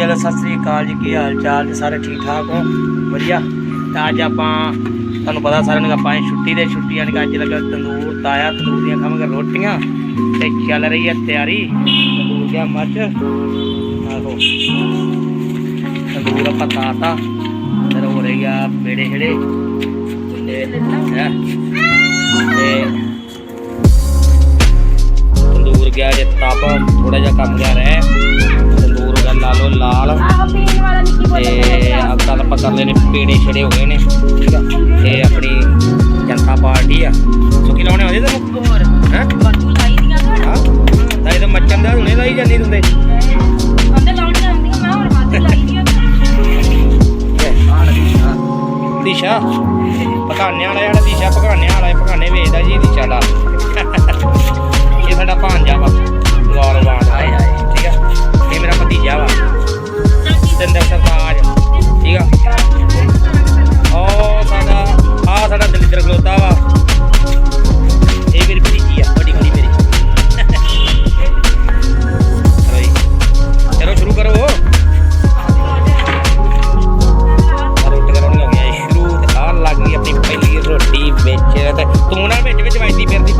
ਹਾਂਜੀ ਹਲੋ ਸਤਿ ਸ੍ਰੀ ਅਕਾਲ ਜੀ, ਕੀ ਹਾਲ ਚਾਲ ਜੀ? ਸਾਰੇ ਠੀਕ ਠਾਕ ਹੋ? ਵਧੀਆ। ਤਾਂ ਅੱਜ ਆਪਾਂ, ਤੁਹਾਨੂੰ ਪਤਾ ਸਾਰਿਆਂ ਨੂੰ ਆਪਾਂ ਛੁੱਟੀ ਦੇ ਛੁੱਟੀਆਂ ਨੇ ਅੱਜ ਲੱਗਾ ਤੰਦੂਰ ਤਾਇਆ, ਤੰਦੂਰ ਦੀਆਂ ਖਾਵਾਂਗੇ ਰੋਟੀਆਂ ਤੇ ਚੱਲ ਰਹੀ ਹੈ ਤਿਆਰੀ। ਤੰਦੂਰ ਦੀਆਂ ਮੱਚ ਆਹੋ। ਤੰਦੂਰ ਆਪਾਂ ਤਾਤਾ ਤੇ ਹੋ ਰਹੀ ਆ ਪੇੜੇ ਛੜੇ ਤੇ ਤੰਦੂਰ ਗਿਆ ਜੇ ਤਪ ਥੋੜਾ ਜਿਹਾ ਕੰਮ ਗਿਆ ਰਹਿ ਕਰ ਲੈਨੇ ਪੇੜੇ ਛੜੇ ਹੋ ਗਏ ਨੇ ਠੀਕ ਆ? ਤੇ ਆਪਣੀ ਜਨਤਾ ਪਾਰਟੀ ਆ। ਸੁੱਕੀ ਲਾਉਣੇ ਆਉਂਦੇ ਤੈਨੂੰ? ਹੋਰ। ਹੈ? ਬਾਜੂ ਲਾਈ ਦੀਆਂ ਹਾਂ? ਤਾਂ ਇਹ ਤਾਂ ਮੱਚਣ ਦਾ ਹੁਣੇ ਲਾਈ ਜਾਂਦੀ ਤੁੰਦੇ ਉਹਦੇ ਲਾਉਣੀਆਂ ਆਉਂਦੀਆਂ ਮੈਂ ਹੋਰ ਬਾਜੂ ਲਾਈ ਦੀਆਂ। ਦਿਸ਼ਾ। ਪਕਾਨੇ ਵਾਲਾ ਜਿਹੜਾ ਦਿਸ਼ਾ ਪਕਾਨੇ ਵਾਲਾ ਪਕਾਨੇ ਵੇਚਦਾ ਜੀ ਦਿਸ਼ਾ ਦਾ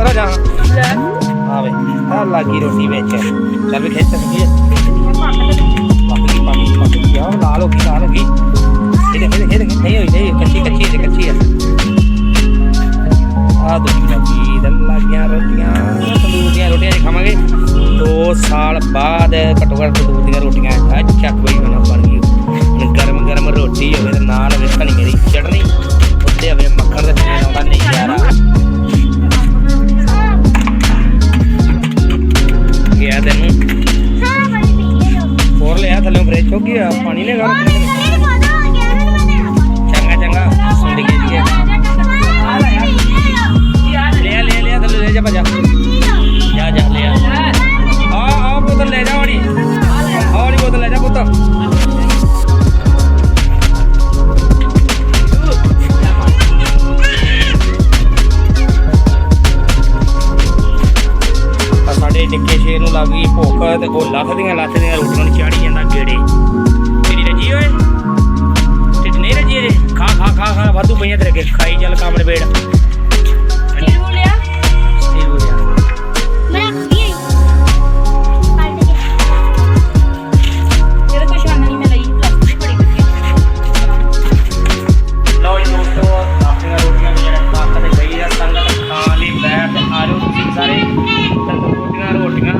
ਪਰ ਜਾ ਲੈ ਆ ਵੇ ਆ ਲੱਗ ਰੋਟੀ ਵਿੱਚ ਚੱਲ ਵੀ ਖਿੱਚ ਸਕੀ ਪੱਕ ਗਈ ਪੱਕ ਆ ਲਾਲ ਹੋ ਗਈ ਲਾਲ ਹੋ ਗਈ ਇਹਦੇ ਇਹਦੇ ਇਹਦੇ ਨਹੀਂ ਹੋਈ ਨਹੀਂ ਕੱਚੀ ਕੱਚੀ ਇਹਦੇ ਕੱਚੀ ਆ ਆ ਦੂਜੀ ਲੱਗੀ ਦਲ ਲੱਗੀਆਂ ਰੋਟੀਆਂ ਤੰਦੂਰ ਦੀਆਂ ਰੋਟੀਆਂ ਖਾਵਾਂਗੇ 2 ਸਾਲ ਬਾਅਦ ਘੱਟੋ ਘੱਟ ਤੰਦੂਰ ਦੀਆਂ ਰੋਟੀਆਂ ਚੱਕ ਬਈ ਬਣਾ ਬਣ ਗਈ ਗਰਮ ਗਰਮ ਰੋਟੀ ਹੋਵੇ ਤੇ ਨਾਲ ਹੋਵੇ ਧਨੀ ਥੱਲੇ ਫ੍ਰਿਜ ਹੋ ਗਿਆ ਪਾਣੀ ਨੇ ਗਾਲ ਚੰਗਾ ਚੰਗਾ, ਸੁਣ ਕੇ ਜੀ। ਲਿਆ ਲਿਆ ਲਿਆ ਥੱਲੇ ਲੈ ਜਾ ਭਜਾ। ਜਾ ਜਾ ਲਿਆ ਆ। ਆ ਬੋਤਲ ਲੈ ਜਾ ਵਾਲੀ। ਵਾਲੀ ਬੋਤਲ ਲੈ ਜਾ ਪੁੱਤ। ਸਾਡੇ ਨਿੱਕੇ ਸ਼ੇਰ ਨੂੰ ਲੱਗ ਗਈ ਭੁੱਖ ਤੇ ਉਹ ਲੱਥਦੀਆਂ ਲੱਥਦੀਆਂ ਰੋਟੀਆਂ ਨੂੰ ਚਾੜੀ ਖਾਈ ਚੱਲ ਕੰਮ ਨਿਬੇੜ। ਕਿਹਨੂੰ ਲਿਆ? ਸਟੀਲ ਹੋ ਗਿਆ ਇਹਦਾ ਕੋਈ ਸ਼ਾਨ ਨਹੀਂ ਮੈਂ ਲਈ ਪਲਾਸਟਿਕ ਬੜੀ ਵਧੀਆ। ਲਓ ਜੀ ਦੋਸਤੋ ਆਪਣੀਆਂ ਰੋਟੀਆਂ ਵੀ ਜਿਹੜੇ ਪੱਕ ਤੇ ਗਈ ਆ ਸੰਗਤ ਖਾਣ ਲਈ ਬੈਠ ਆ ਜਾਓ ਤੁਸੀਂ ਸਾਰੇ। ਤੰਦੂਰ ਦੀਆਂ ਰੋਟੀਆਂ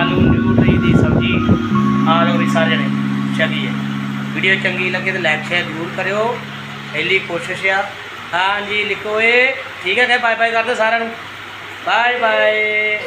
ਆਲੂ ਨਿਊਟਰੀ ਦੀ ਸਬਜ਼ੀ ਆ ਜਾਓ ਵੀ ਸਾਰੇ ਜਣੇ। ਚਲੀਏ ਵੀਡੀਓ ਚੰਗੀ ਲੱਗੇ ਤੇ ਲਾਈਕ ਸ਼ੇਅਰ ਜ਼ਰੂਰ ਕਰਿਓ। ਪਹਿਲੀ ਕੋਸ਼ਿਸ਼ ਆ ਹਾਂਜੀ ਲਿਖੋ ਏ ਠੀਕ ਹੈ ਕਿ ਬਾਏ ਬਾਏ ਕਰਦੇ ਸਾਰਿਆਂ ਨੂੰ। Bye bye